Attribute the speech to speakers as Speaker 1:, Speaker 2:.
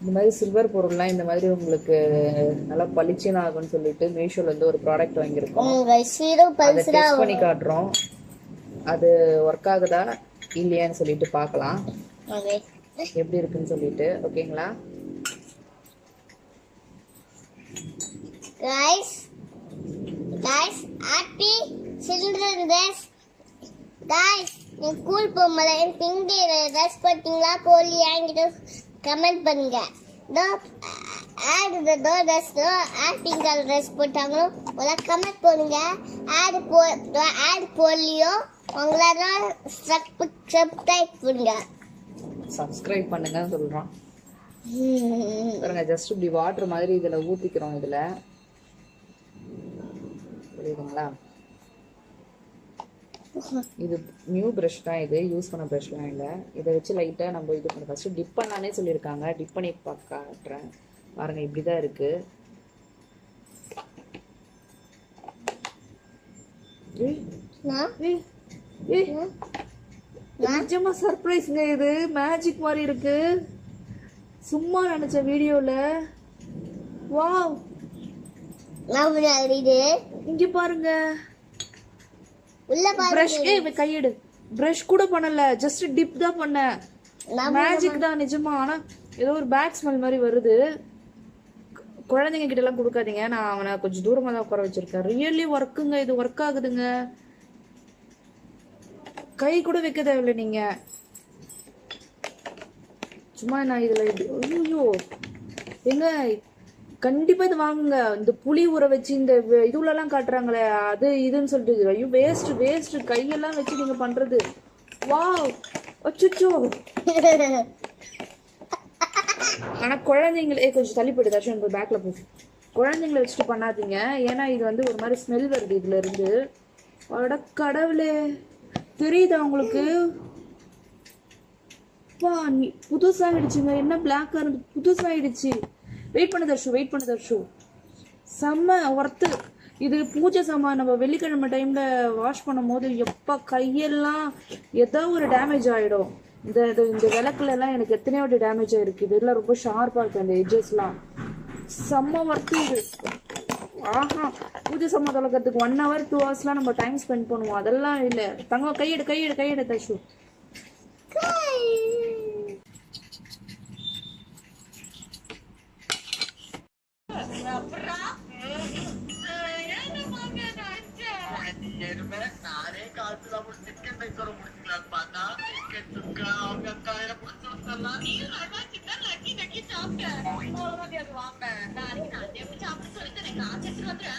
Speaker 1: இந்த மாதிரி சில்வர் பொருள்லாம் இந்த மாதிரி உங்களுக்கு நல்லா பளிச்சுன்னு ஆகும்னு சொல்லிட்டு மீஷோல இருந்து ஒரு ப்ராடக்ட் வாங்கியிருக்கோம். அதை டெஸ்ட் பண்ணி காட்டுறோம். அது ஒர்க் ஆகுதா? இல்லையான்னு சொல்லிட்டு பார்க்கலாம். எப்படி இருக்குன்னு சொல்லிட்டு ஓகேங்களா?
Speaker 2: Guys guys happy children days. Guys நீ ஸ்கூல் போகும்போது பிங்க் ட்ரெஸ் போட்டீங்களா? கோழி என்கிட்ட கமெண்ட் பண்ணுங்க. தோ ஆட் இந்த தோ ட்ரெஸ் ஆட் பிங்க் கலர் ட்ரெஸ் போட்டாங்களோ? உங்களை கமெண்ட் பண்ணுங்க ஆட் போ ஆட் போடலையோ? உங்களால சப்ஸ்கிரைப் பண்ணுங்க.
Speaker 1: சப்ஸ்கிரைப் பண்ணுங்கன்னு சொல்றோம் பாருங்க ஜஸ்ட் இப்படி வாட்டர் மாதிரி இதுல ஊத்திக்கிறோம் இதுல. புரியுதுங்களா? இது நியூ ப்ரஷ் தான் இது. யூஸ் பண்ண ப்ரஷ்லாம் இல்லை. இதை வச்சு லைட்டாக நம்ம இது பண்ண ஃபஸ்ட்டு டிப் பண்ணலானே சொல்லியிருக்காங்க. டிப் பண்ணி காட்டுறேன். பாருங்க இப்படி தான் இருக்கு ஏய்,
Speaker 2: நான்
Speaker 1: ஏய், ஏய், நிஜமா சர்ப்ரைஸ்ங்க இது. மேஜிக் மாதிரி இருக்கு. சும்மா நினைச்ச வீடியோல வாவ் இங்க பாருங்க.
Speaker 2: உள்ள
Speaker 1: பிரஷ் ஏய் கையெடு. பிரஷ் கூட பண்ணல. ஜஸ்ட் டிப் தான் பண்ணேன்
Speaker 2: நான்
Speaker 1: மேஜிக் தான் நிஜமா. ஆனா ஏதோ ஒரு பேட் ஸ்மெல் மாதிரி வருது. குழந்தைங்க கிட்ட எல்லாம் கொடுக்காதீங்க. நான் அவனை கொஞ்சம் தூரமா தான் உட்கார வச்சிருக்கேன். ரியலி ஒர்க்குங்க இது ஒர்க் ஆகுதுங்க. கை கூட வைக்க தேவையில்லை நீங்க. சும்மா நான் இதுல ஐயோ எங்க? கண்டிப்பா இது வாங்குங்க. இந்த புளி ஊற வச்சு இந்த வ- இதுல எல்லாம் காட்டுறாங்களே அது இதுன்னு சொல்லிட்டு ஐயோ வேஸ்ட் வேஸ்ட் கையெல்லாம் வச்சு நீங்க பண்றது. வாவ். அச்சுச்சோ. ஆனா குழந்தைங்களே கொஞ்சம் தள்ளி போயிடு தர்ஷன் போய் பேக்ல போ. குழந்தைங்கள வச்சுட்டு பண்ணாதீங்க. ஏன்னா இது வந்து ஒரு மாதிரி ஸ்மெல் வருது இதுல இருந்து. அட கடவுளே. தெரியுதா உங்களுக்கு? வா நீ புதுசாகிடுச்சுங்க என்ன பிளாக்கா இருந்து புதுசாகிடுச்சு வெயிட் பண்ணு தர்ஷு வெயிட் பண்ணு தர்ஷு செம்ம ஒர்த்து இது பூஜை சாமான் நம்ம வெள்ளிக்கிழமை டைமில் வாஷ் பண்ணும் போது கையெல்லாம் ஏதோ ஒரு டேமேஜ் ஆகிடும் இந்த இது- இந்த விளக்குலலாம் எனக்கு எத்தனையோ வாட்டி டேமேஜ் ஆயிருக்கு. இதெல்லாம் ரொம்ப ஷார்ப்பாக இருக்கு அந்த எட்ஜஸ்லாம் செம்ம ஒர்த்து இது. ஆஹா பூஜை சாமான் தொலைக்கிறதுக்கு ஒன் ஹவர் டூ ஹவர்ஸ்லாம் நம்ம டைம் ஸ்பெண்ட் பண்ணுவோம். அதெல்லாம் இல்லை. தங்கம் கையெடு கையெடு கையெடு
Speaker 3: தஷு. ಎಡ್ಮೆ ನಾನೇ ಕಾಲ್ಸಿಲ್ಲ ಬಿಟ್ಟು ನಿತ್ಕೆ ತೆಗ್ಸೋರು ಬಿಡ್ತಿಲ್ಲ ಪಾತ ನಿತ್ಕೆ ತುಕ್ಕ ಅವ್ನ ಅಕ್ಕ ಎಲ್ಲ ಬಿಡ್ತಿರ್ತಲ್ಲ ನೀನು ಅಡ್ವಾನ್ಸಿದ್ದ ಲಕ್ಕಿ ನಕ್ಕಿ ಚಾಪ್ಟರ್ ಹೋಗೋದು ಅದು ವಾಪ ನಾನೇ ನಾನೇ ಚಾಪ್ಟರ್ ಸರಿತಾನೆ ಕಾಲ್ ಹೆಸರು ಹತ್ರ